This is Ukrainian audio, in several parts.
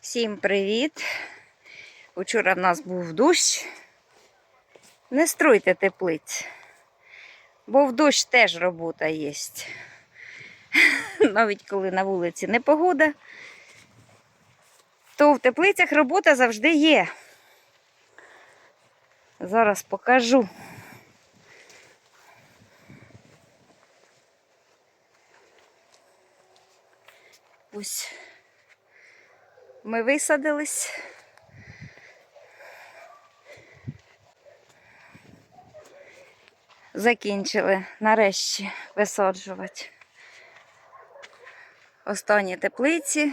Всім привіт! Учора в нас був дощ. Не струйте теплиць, бо в дощ теж робота є. Навіть коли на вулиці непогода, то в теплицях робота завжди є. Зараз покажу. Ось ми висадились. Закінчили нарешті висаджувати останні теплиці.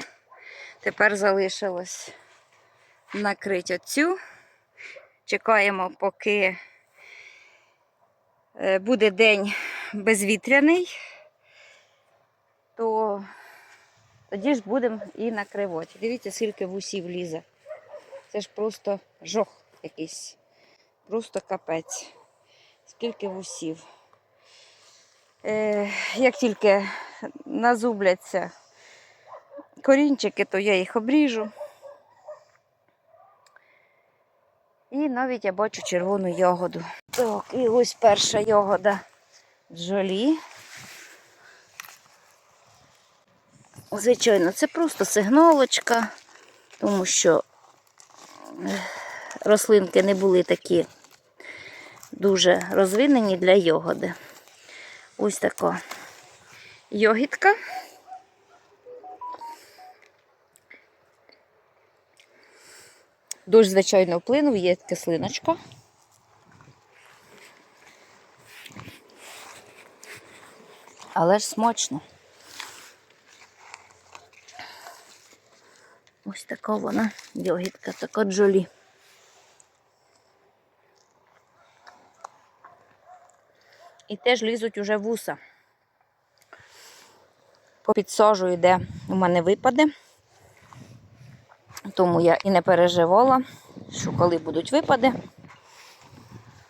Тепер залишилось накрити оцю. Чекаємо, поки е, буде день безвітряний, то тоді ж будемо і накривати. Дивіться, скільки вусів лізе. Це ж просто жох якийсь. Просто капець. Скільки вусів. Е, як тільки назубляться корінчики, то я їх обріжу. І навіть я бачу червону ягоду. Так, і ось перша ягода джолі. Звичайно, це просто сигналочка, тому що е, рослинки не були такі дуже розвинені для йогоди. Ось така йогітка. Дощ, звичайно, вплинув, є кислиночка. Але ж смачно. Ось така вона йогітка, така джолі. І теж лізуть уже вуса. Попідсажую, де у мене випаде. Тому я і не переживала, що коли будуть випади,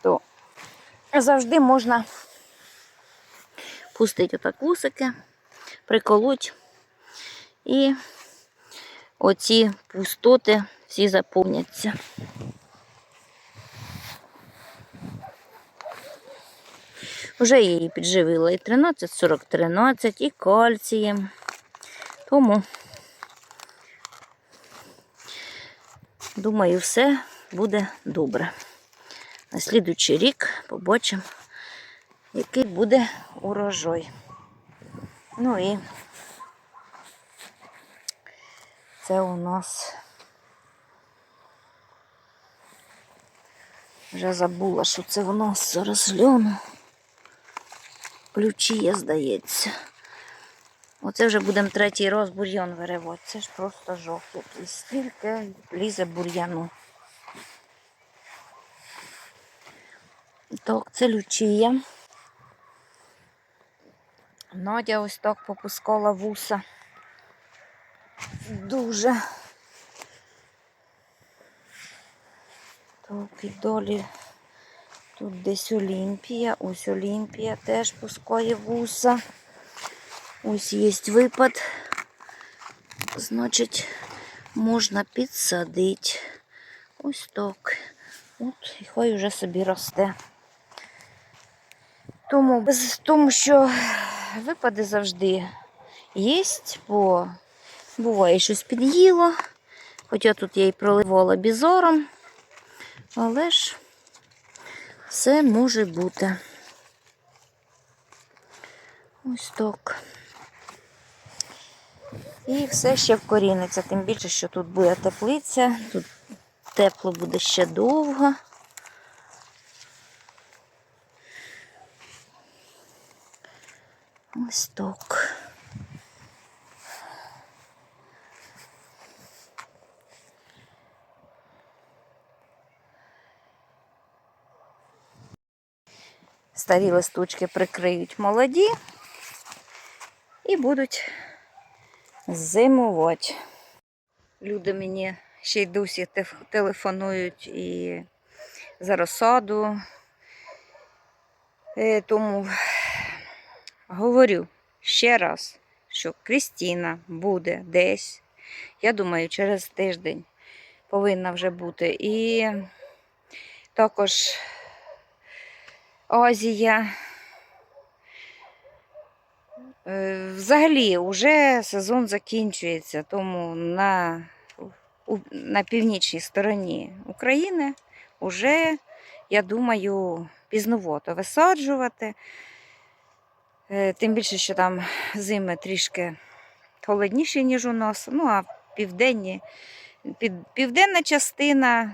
то завжди можна пустити отак вусики, приколоть і оці пустоти всі заповняться. Вже я її підживила і 13-40-13, і кальцієм. Тому, думаю, все буде добре. На слідуючий рік побачимо, який буде урожай. Ну і це у нас вже забула, що це у нас зараз гляну. Ключі, здається. Оце вже будемо третій раз бур'ян виривати. Це ж просто жах якийсь. Скільки лізе бур'яну. Так, це лючія. Надя ось так попускала вуса. Дуже. Так, і далі тут десь Олімпія. Ось Олімпія теж пускає вуса. Ось є випад. Значить, можна підсадити. Ось так. От, і хай вже собі росте. Тому, без тому що випади завжди є, бо буває щось під'їло. Хоча тут я і проливала бізором, але ж все може бути. Ось так. І все ще вкоріниться, тим більше, що тут буде теплиця, тут тепло буде ще довго. Ось так. Старі листочки прикриють молоді і будуть зимувати. Люди мені ще й досі телефонують і за розсаду. Е, Тому говорю ще раз, що Крістіна буде десь я думаю, через тиждень повинна вже бути. І також Азія. Е, Взагалі, вже сезон закінчується, тому на, на північній стороні України вже, я думаю, пізновато висаджувати. Е, Тим більше, що там зими трішки холодніші, ніж у нас. Ну, а південні, південна частина,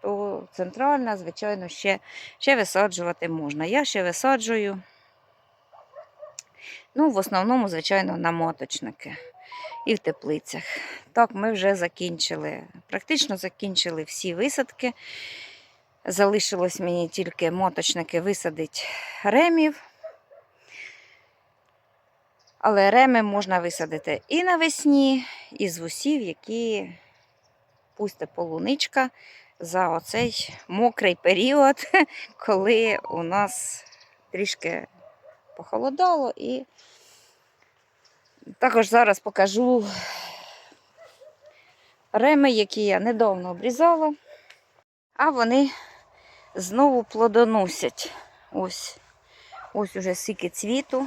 то центральна, звичайно, ще, ще висаджувати можна. Я ще висаджую. Ну, в основному, звичайно, на моточники і в теплицях. Так, ми вже закінчили, практично закінчили всі висадки. Залишилось мені тільки моточники висадити ремів. Але реми можна висадити і навесні, і з вусів, які пусте полуничка за оцей мокрий період, коли у нас трішки похолодало. І також зараз покажу реми, які я недавно обрізала, а вони знову плодоносять. Ось, ось уже скільки цвіту.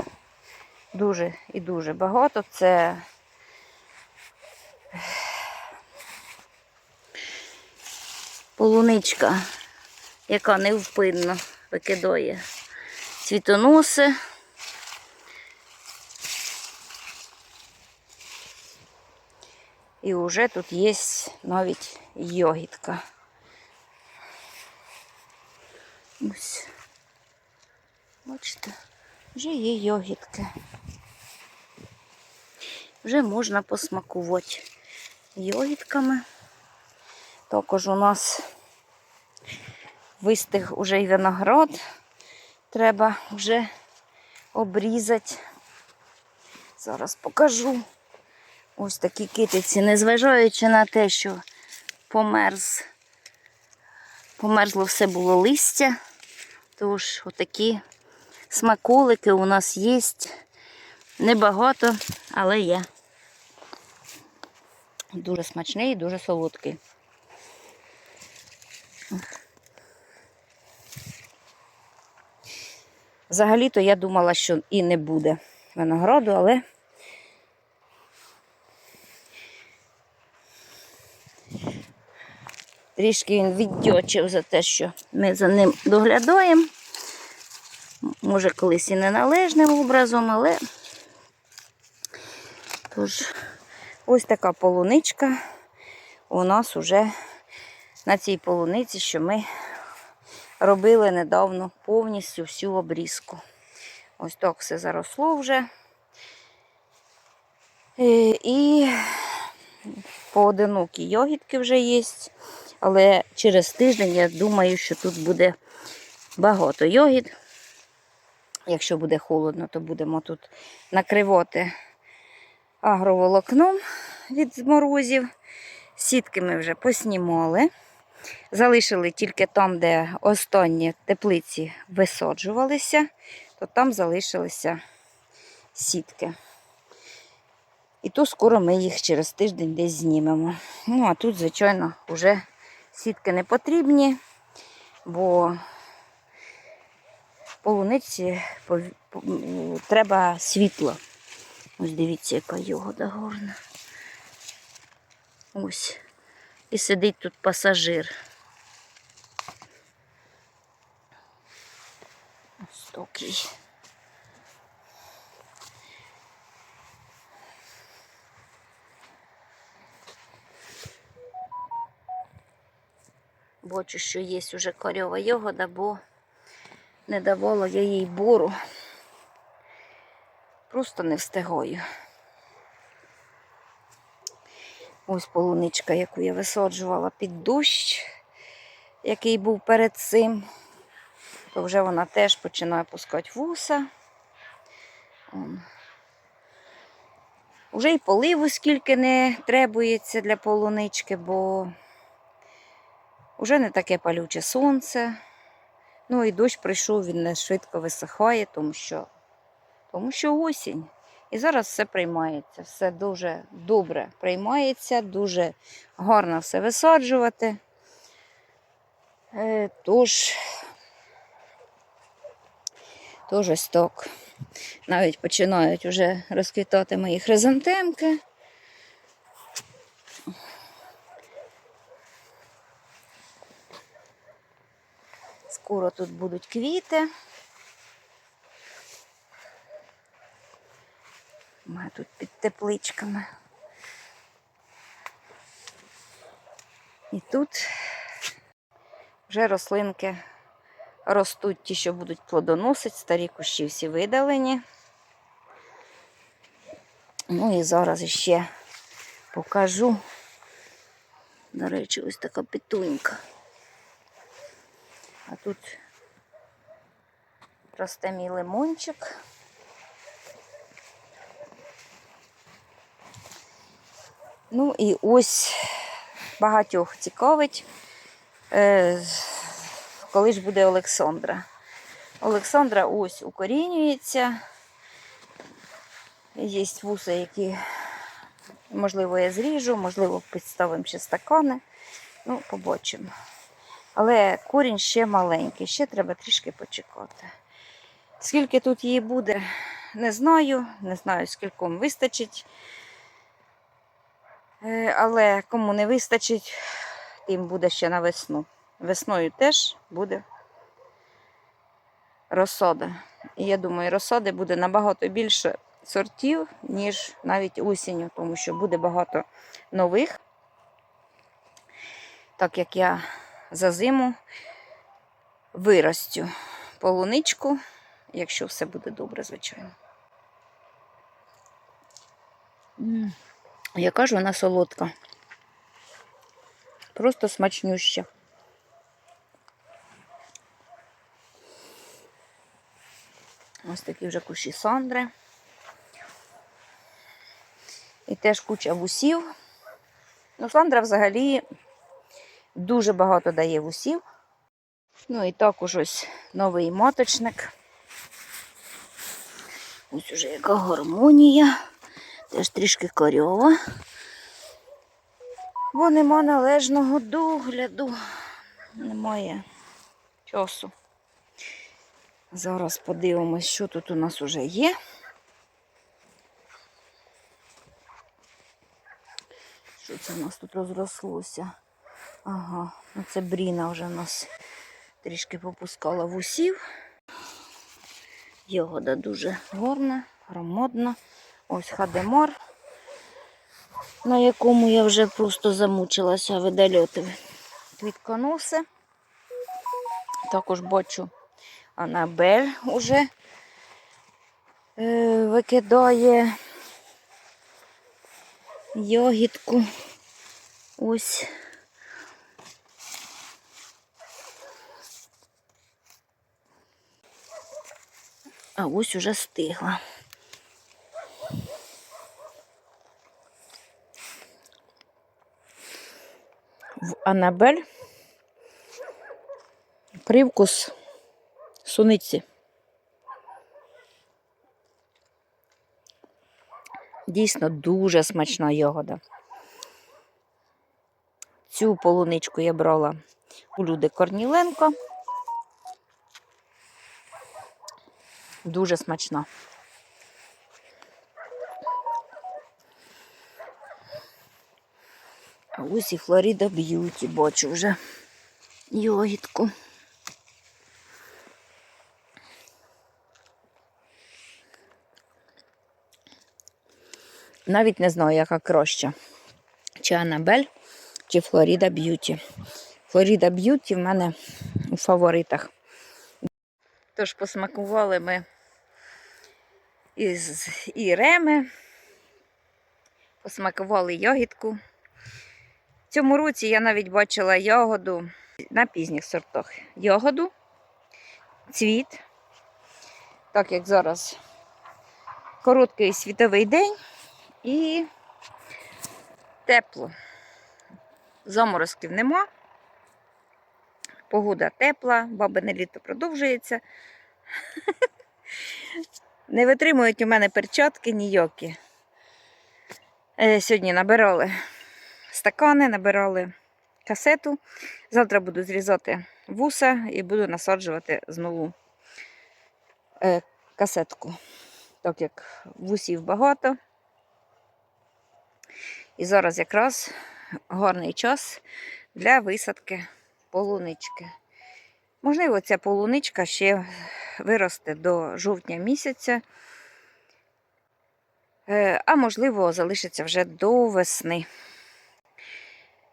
Дуже і дуже багато. Це полуничка, яка невпинно викидає цвітоноси. І вже тут є навіть йогітка. Ось. Бачите, вже є йогітки. Вже можна посмакувати йогітками. Також у нас вистиг уже й виноград. Треба вже обрізати. Зараз покажу. Ось такі китиці, незважаючи на те, що померз, померзло все було листя. Тож отакі смаколики у нас є. Небагато, але є. Дуже смачний і дуже солодкий. Взагалі-то я думала, що і не буде винограду, але трішки він віддячив за те, що ми за ним доглядаємо. Може, колись і неналежним образом, але Тож, ось така полуничка у нас уже на цій полуниці, що ми робили недавно повністю всю обрізку. Ось так все заросло вже. Е, І поодинокі йогітки вже є. Але через тиждень я думаю, що тут буде багато йогіт. Якщо буде холодно, то будемо тут накривати агроволокном від морозів. Сітки ми вже поснімали. Залишили тільки там, де останні теплиці висаджувалися, то там залишилися сітки. І то скоро ми їх через тиждень десь знімемо. Ну, а тут, звичайно, вже сітки не потрібні, бо полуниці треба світло. Ось дивіться, яка ягода гарна. Ось. І сидить тут пасажир. Ось такий. Бачу, що є вже корьова ягода, бо не давала я їй бору. Просто не встигаю. Ось полуничка, яку я висаджувала під дощ, який був перед цим. То вже вона теж починає пускати вуса. Он. Уже і поливу скільки не требується для полунички, бо вже не таке палюче сонце. Ну і дощ прийшов, він не швидко висихає, тому що, тому що осінь. І зараз все приймається. Все дуже добре приймається, дуже гарно все висаджувати. Е, Тож, тож ось так. Навіть починають вже розквітати мої хризантемки. Скоро тут будуть квіти. У тут під тепличками. І тут вже рослинки ростуть ті, що будуть плодоносити, старі кущі всі видалені. Ну і зараз ще покажу. До речі, ось така петунька. А тут росте мій лимончик. Ну і ось багатьох цікавить, е, коли ж буде Олександра. Олександра ось укорінюється. Є вуса, які, можливо, я зріжу, можливо, підставимо ще стакани. Ну, побачимо. Але корінь ще маленький, ще треба трішки почекати. Скільки тут її буде, не знаю. Не знаю, скільком вистачить. Е, Але кому не вистачить, тим буде ще на весну. Весною теж буде розсода. І я думаю, розсади буде набагато більше сортів, ніж навіть осінню, тому що буде багато нових. Так як я за зиму виростю полуничку, якщо все буде добре, звичайно. Яка ж вона солодка. Просто смачнюща. Ось такі вже кущі сандри. І теж куча вусів. Ну, сандра взагалі дуже багато дає вусів. Ну і також ось новий моточник. Ось уже яка гармонія. Теж трішки корьова. Бо нема належного догляду. Немає часу. Зараз подивимось, що тут у нас уже є. Що це в нас тут розрослося? Ага, ну це бріна вже в нас трішки попускала вусів. Ягода дуже гарна, громадна. Ось хадемар, на якому я вже просто замучилася видальоти квітконоси. Також бачу Анабель уже е, викидає ягідку. Ось. А ось уже стигла. Анабель привкус суниці. Дійсно дуже смачна ягода. Цю полуничку я брала у Люди Корніленко. Дуже смачна. А ось і Б'юті, бачу вже йогітку. Навіть не знаю, яка краща. Чи Анабель, чи Флоріда Б'юті. Флоріда Б'юті в мене у фаворитах. Тож посмакували ми із і реми, посмакували ягідку. Цьому році я навіть бачила ягоду на пізніх сортах. Ягоду, цвіт, так як зараз короткий світовий день і тепло. Заморозків нема. Погода тепла, бабине літо продовжується. Не витримують у мене перчатки ніякі. Е, Сьогодні набирали стакани, набирали касету. Завтра буду зрізати вуса і буду насаджувати знову е, касетку. Так як вусів багато. І зараз якраз гарний час для висадки полунички. Можливо, ця полуничка ще виросте до жовтня місяця, е, а можливо, залишиться вже до весни.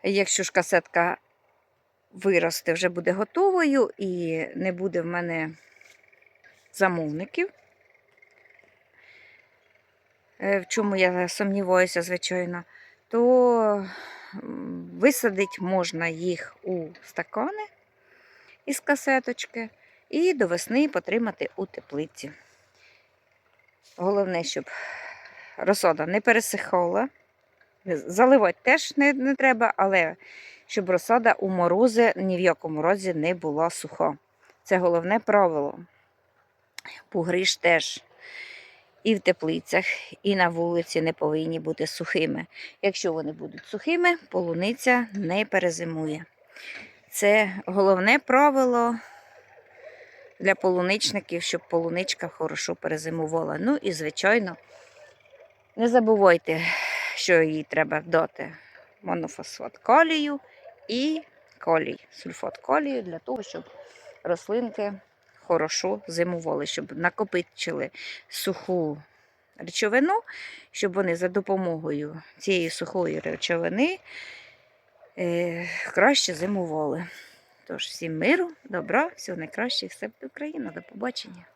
Якщо ж касетка виросте, вже буде готовою і не буде в мене замовників, е, в чому я сумніваюся, звичайно, то висадити можна їх у стакани із касеточки і до весни потримати у теплиці. Головне, щоб розсода не пересихала. Заливати теж не, не треба, але щоб розсада у морози ні в якому разі не була суха. Це головне правило. Пугри теж і в теплицях, і на вулиці не повинні бути сухими. Якщо вони будуть сухими, полуниця не перезимує. Це головне правило для полуничників, щоб полуничка хорошо перезимувала. Ну і, звичайно, не забувайте, що їй треба дати монофосфат калію і калій, сульфат калію для того, щоб рослинки хорошо зимували, щоб накопичили суху речовину, щоб вони за допомогою цієї сухої речовини е, краще зимували. Тож, всім миру, добра, всього найкращого, все Україна. До побачення.